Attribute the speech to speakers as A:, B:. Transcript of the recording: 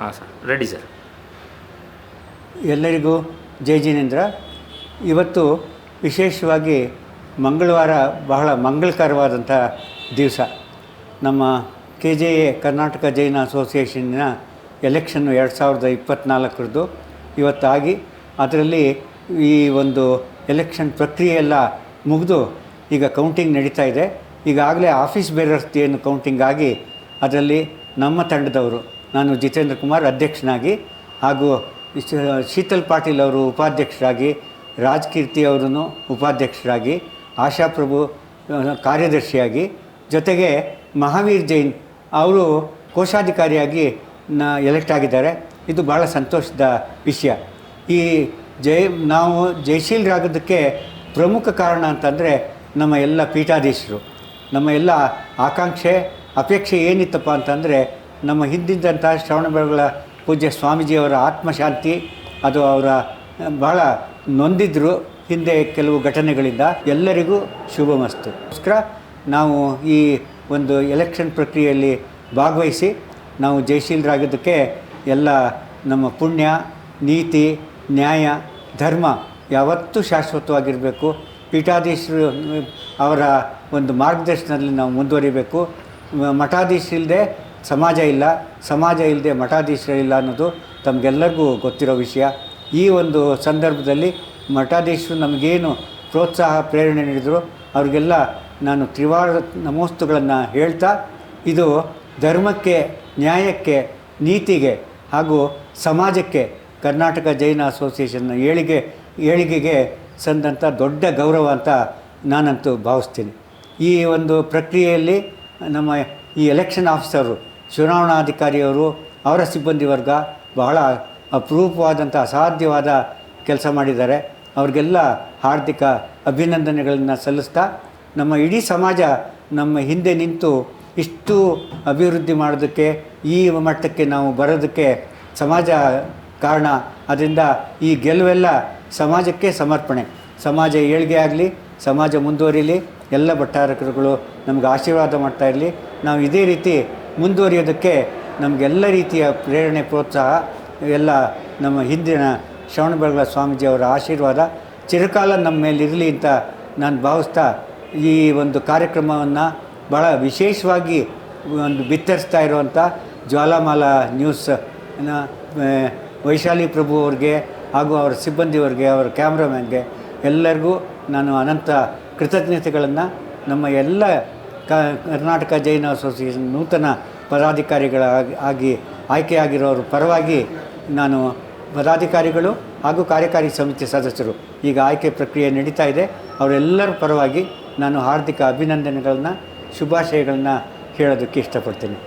A: ಹಾಂ sir, ready sir.
B: ಎಲ್ಲರಿಗೂ ಜೈ ಜಿನೇಂದ್ರ. ಇವತ್ತು ವಿಶೇಷವಾಗಿ ಮಂಗಳವಾರ ಬಹಳ ಮಂಗಳಕರವಾದಂಥ ದಿವಸ. ನಮ್ಮ K J A Karnataka Jain ಅಸೋಸಿಯೇಷನ್ನ ಎಲೆಕ್ಷನ್ನು ಎರಡು ಸಾವಿರದ ಇಪ್ಪತ್ತ್ನಾಲ್ಕರದ್ದು ಇವತ್ತಾಗಿ ಅದರಲ್ಲಿ ಈ ಒಂದು ಎಲೆಕ್ಷನ್ ಪ್ರಕ್ರಿಯೆ ಎಲ್ಲ ಮುಗಿದು ಈಗ ಕೌಂಟಿಂಗ್ ನಡೀತಾ ಇದೆ. ಈಗಾಗಲೇ ಆಫೀಸ್ ಬೇರರ್ಸ್ ಏನು ಕೌಂಟಿಂಗ್ ಆಗಿ ಅದರಲ್ಲಿ ನಮ್ಮ ತಂಡದವರು ನಾನು ಜಿತೇಂದ್ರ ಕುಮಾರ್ ಅಧ್ಯಕ್ಷನಾಗಿ ಹಾಗೂ ಶೀತಲ್ ಪಾಟೀಲ್ ಅವರು ಉಪಾಧ್ಯಕ್ಷರಾಗಿ ರಾಜ್ಕೀರ್ತಿ ಅವರನ್ನು ಉಪಾಧ್ಯಕ್ಷರಾಗಿ ಆಶಾಪ್ರಭು ಕಾರ್ಯದರ್ಶಿಯಾಗಿ, ಜೊತೆಗೆ ಮಹಾವೀರ್ ಜೈನ್ ಅವರು ಕೋಶಾಧಿಕಾರಿಯಾಗಿ ನ ಎಲೆಕ್ಟ್ ಆಗಿದ್ದಾರೆ. ಇದು ಭಾಳ ಸಂತೋಷದ ವಿಷಯ. ಈ ಜೈ, ನಾವು ಜಯಶೀಲರಾಗೋದಕ್ಕೆ ಪ್ರಮುಖ ಕಾರಣ ಅಂತಂದರೆ ನಮ್ಮ ಎಲ್ಲ ಪೀಠಾಧೀಶರು, ನಮ್ಮ ಎಲ್ಲ ಆಕಾಂಕ್ಷೆ, ಅಪೇಕ್ಷೆ ಏನಿತ್ತಪ್ಪ ಅಂತಂದರೆ ನಮ್ಮ ಹಿಂದಿದ್ದಂಥ ಶ್ರವಣಬೆಳಗೊಳ ಪೂಜ್ಯ ಸ್ವಾಮೀಜಿಯವರ ಆತ್ಮಶಾಂತಿ, ಅದು ಅವರ ಬಹಳ ನೊಂದಿದ್ರು ಹಿಂದೆ ಕೆಲವು ಘಟನೆಗಳಿಂದ ಎಲ್ಲರಿಗೂ ಶುಭಮಸ್ತು. ಅದಕ್ಕೋಸ್ಕರ ನಾವು ಈ ಒಂದು ಎಲೆಕ್ಷನ್ ಪ್ರಕ್ರಿಯೆಯಲ್ಲಿ ಭಾಗವಹಿಸಿ ನಾವು ಜಯಶೀಲರಾಗಿದ್ದಕ್ಕೆ ಎಲ್ಲ ನಮ್ಮ ಪುಣ್ಯ, ನೀತಿ, ನ್ಯಾಯ, ಧರ್ಮ ಯಾವತ್ತೂ ಶಾಶ್ವತವಾಗಿರಬೇಕು. ಪೀಠಾಧೀಶರು, ಅವರ ಒಂದು ಮಾರ್ಗದರ್ಶನದಲ್ಲಿ ನಾವು ಮುಂದುವರಿಬೇಕು. ಮಠಾಧೀಶ ಮಠಾಧೀಶರಿಲ್ಲದೆ ಸಮಾಜ ಇಲ್ಲ, ಸಮಾಜ ಇಲ್ಲದೆ ಮಠಾಧೀಶರಿಲ್ಲ ಅನ್ನೋದು ತಮಗೆಲ್ಲರಿಗೂ ಗೊತ್ತಿರೋ ವಿಷಯ. ಈ ಒಂದು ಸಂದರ್ಭದಲ್ಲಿ ಮಠಾಧೀಶರು ನಮಗೇನು ಪ್ರೋತ್ಸಾಹ, ಪ್ರೇರಣೆ ನೀಡಿದರು, ಅವ್ರಿಗೆಲ್ಲ ನಾನು ತ್ರಿವಾರ ನಮೋಸ್ತುಗಳನ್ನು ಹೇಳ್ತಾ, ಇದು ಧರ್ಮಕ್ಕೆ, ನ್ಯಾಯಕ್ಕೆ, ನೀತಿಗೆ ಹಾಗೂ ಸಮಾಜಕ್ಕೆ ಕರ್ನಾಟಕ ಜೈನ ಅಸೋಸಿಯೇಷನ್ನ ಏಳಿಗೆ, ಏಳಿಗೆಗೆ ಸಂದಂಥ ದೊಡ್ಡ ಗೌರವ ಅಂತ ನಾನಂತೂ ಭಾವಿಸ್ತೀನಿ. ಈ ಒಂದು ಪ್ರಕ್ರಿಯೆಯಲ್ಲಿ ನಮ್ಮ ಈ ಎಲೆಕ್ಷನ್ ಆಫೀಸರು ಚುನಾವಣಾಧಿಕಾರಿಯವರು ಅವರ ಸಿಬ್ಬಂದಿ ವರ್ಗ ಬಹಳ ಅಪರೂಪವಾದಂಥ ಅಸಾಧ್ಯವಾದ ಕೆಲಸ ಮಾಡಿದ್ದಾರೆ. ಅವ್ರಿಗೆಲ್ಲ ಹಾರ್ದಿಕ ಅಭಿನಂದನೆಗಳನ್ನು ಸಲ್ಲಿಸ್ತಾ ನಮ್ಮ ಇಡೀ ಸಮಾಜ ನಮ್ಮ ಹಿಂದೆ ನಿಂತು ಇಷ್ಟು ಅಭಿವೃದ್ಧಿ ಮಾಡೋದಕ್ಕೆ, ಈ ಮಟ್ಟಕ್ಕೆ ನಾವು ಬರೋದಕ್ಕೆ ಸಮಾಜ ಕಾರಣ. ಅದರಿಂದ ಈ ಗೆಲುವೆಲ್ಲ ಸಮಾಜಕ್ಕೆ ಸಮರ್ಪಣೆ. ಸಮಾಜ ಏಳಿಗೆ ಆಗಲಿ, ಸಮಾಜ ಮುಂದುವರಿಲಿ, ಎಲ್ಲ ಭಟ್ಟಾರಕರುಗಳು ನಮ್ಗೆ ಆಶೀರ್ವಾದ ಮಾಡ್ತಾ ಇರಲಿ. ನಾವು ಇದೇ ರೀತಿ ಮುಂದುವರಿಯೋದಕ್ಕೆ ನಮಗೆಲ್ಲ ರೀತಿಯ ಪ್ರೇರಣೆ ಪ್ರೋತ್ಸಾಹ, ಎಲ್ಲ ನಮ್ಮ ಹಿಂದಿನ ಶ್ರವಣಬೆಳಗೊಳ ಸ್ವಾಮೀಜಿಯವರ ಆಶೀರ್ವಾದ. ಚಿರಕಾಲ ನಮ್ಮ ಮೇಲಿರಲಿ ಅಂತ ನಾನು ಭಾವಿಸ್ತಾ ಈ ಒಂದು ಕಾರ್ಯಕ್ರಮವನ್ನು ಭಾಳ ವಿಶೇಷವಾಗಿ ಒಂದು ಬಿತ್ತರಿಸ್ತಾ ಇರುವಂಥ ಜ್ವಾಲಾಮಾಲಾ ನ್ಯೂಸ್ ವೈಶಾಲಿ ಪ್ರಭು ಅವ್ರಿಗೆ ಹಾಗೂ ಅವರ ಸಿಬ್ಬಂದಿಯವ್ರಿಗೆ, ಅವರ ಕ್ಯಾಮ್ರಾಮ್ಯಾನ್ಗೆ ಎಲ್ಲರಿಗೂ ನಾನು ಅನಂತ ಕೃತಜ್ಞತೆಗಳನ್ನು ನಮ್ಮ ಎಲ್ಲ ಕರ್ನಾಟಕ ಜೈನ ಅಸೋಸಿಯೇಷನ್ ನೂತನ ಪದಾಧಿಕಾರಿಗಳಾಗಿ ಆಗಿ ಆಯ್ಕೆಯಾಗಿರೋರ ಪರವಾಗಿ ನಾನು ಪದಾಧಿಕಾರಿಗಳು ಹಾಗೂ ಕಾರ್ಯಕಾರಿ ಸಮಿತಿ ಸದಸ್ಯರು ಈಗ ಆಯ್ಕೆ ಪ್ರಕ್ರಿಯೆ ನಡೀತಾ ಇದೆ. ಅವರೆಲ್ಲರ ಪರವಾಗಿ ನಾನು ಹಾರ್ದಿಕ ಅಭಿನಂದನೆಗಳನ್ನು, ಶುಭಾಶಯಗಳನ್ನ ಹೇಳೋದಕ್ಕೆ ಇಷ್ಟಪಡ್ತೀನಿ.